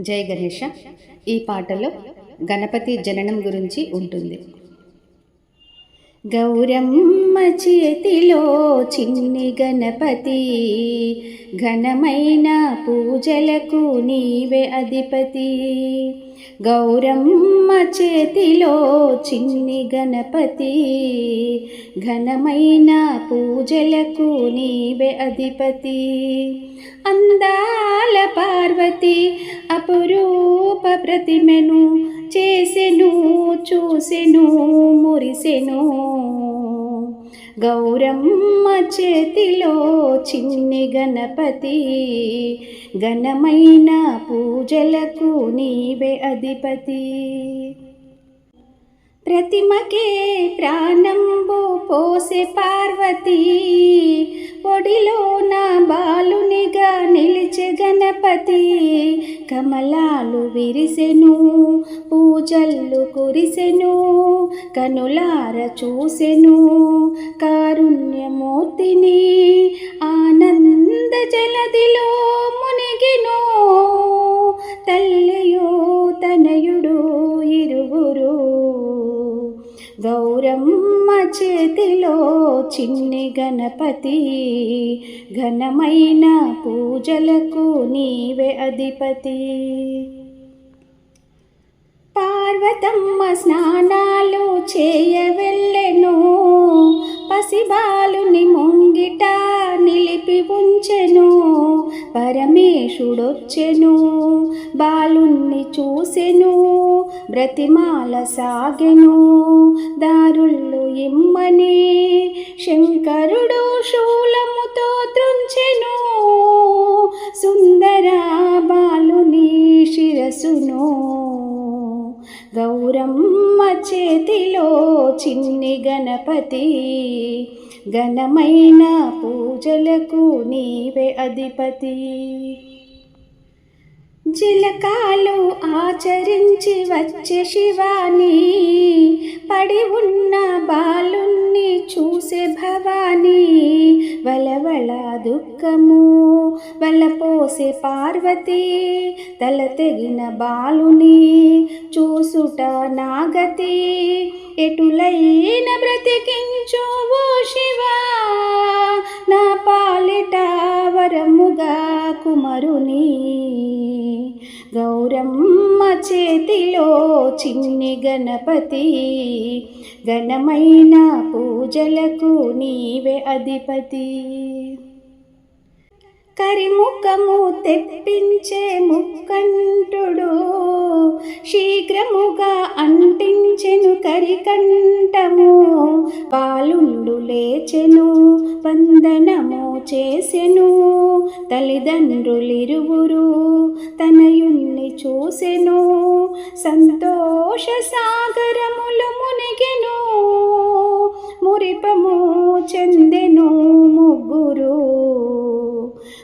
జై గణేష. ఈ పాటలో గణపతి జననం గురించి ఉంటుంది. గౌరమ్మ అమ్మ చేతిలో చిన్ని గణపతి. ఘనమైన పూజలకు నీవే అధిపతి. గౌరమ్మ చేతిలో చిన్ని గణపతి. ఘనమైన పూజలకు నీవే అధిపతి. అందాల పార్వతి అపురూ ప్రతిమెను చేసెను చూసెను మురిసెను. గౌరమ్మ చేతిలో చిన్ని గణపతి ఘనమైన పూజలకు నీవే అధిపతి. ప్రతిమకే ప్రాణంబు పోసే పార్వతి. ఒడిలో నా బాలునిగా నిలిచే గణపతి. కమలాలు విరిసెను పూజల్లు కురిసెను కనులార చూసెను కారుణ్యమూర్తిని గౌరమ్మ చేతిలో చిన్ని గణపతి. ఘనమైన పూజలకు నీవే అధిపతి. పార్వతమ్మ స్నానాలు చేయవెళ్ళెను. పసిబాలుని ముంగిట నిలిపి ఉంచెను. పరమేశుడొచ్చెను. బాలుణ్ణి చూసెను. బ్రతిమాల సాగెను. దారుళ్ళు ఇమ్మని శంకరుడు శూలముతో త్రుంచెను. సుందర బాలుని శిరసును. గౌరమ్మ చేతిలో చిన్ని గణపతి. ఘనమైన పూజలకు నీవే అధిపతి. జిలకాలు ఆచరించి వచ్చే శివాని. పడి ఉన్న బాలుణ్ణి చూసే భవాని. వలవళ దుఃఖము వలపోసే పార్వతి. తల తెగిన బాలుని చూసుట నాగతి. ఎటులైన బ్రతికించు ఓ శివా? నా పాలిట వరముగా కుమరుని. గౌరమ్మ చేతిలో చిన్ని గణపతి. ఘనమైన పూజలకు నీవే అధిపతి. కరిముఖము తెప్పించే ముక్కంటుడు శీఘ్రముగా అంటించెను కరికంఠము. బాలుండు లేచెను వందనము చేసెను. తల్లిదండ్రులిరువురు తనయుణ్ణి చూసెను. సంతోష సాగరములు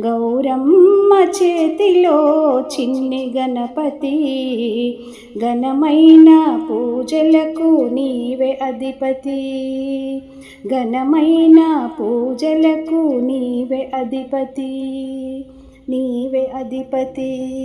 గౌరమ్మ చేతిలో చిన్ని గణపతి. ఘనమైన పూజలకు నీవే అధిపతి. ఘనమైన పూజలకు నీవే అధిపతి. నీవే అధిపతి.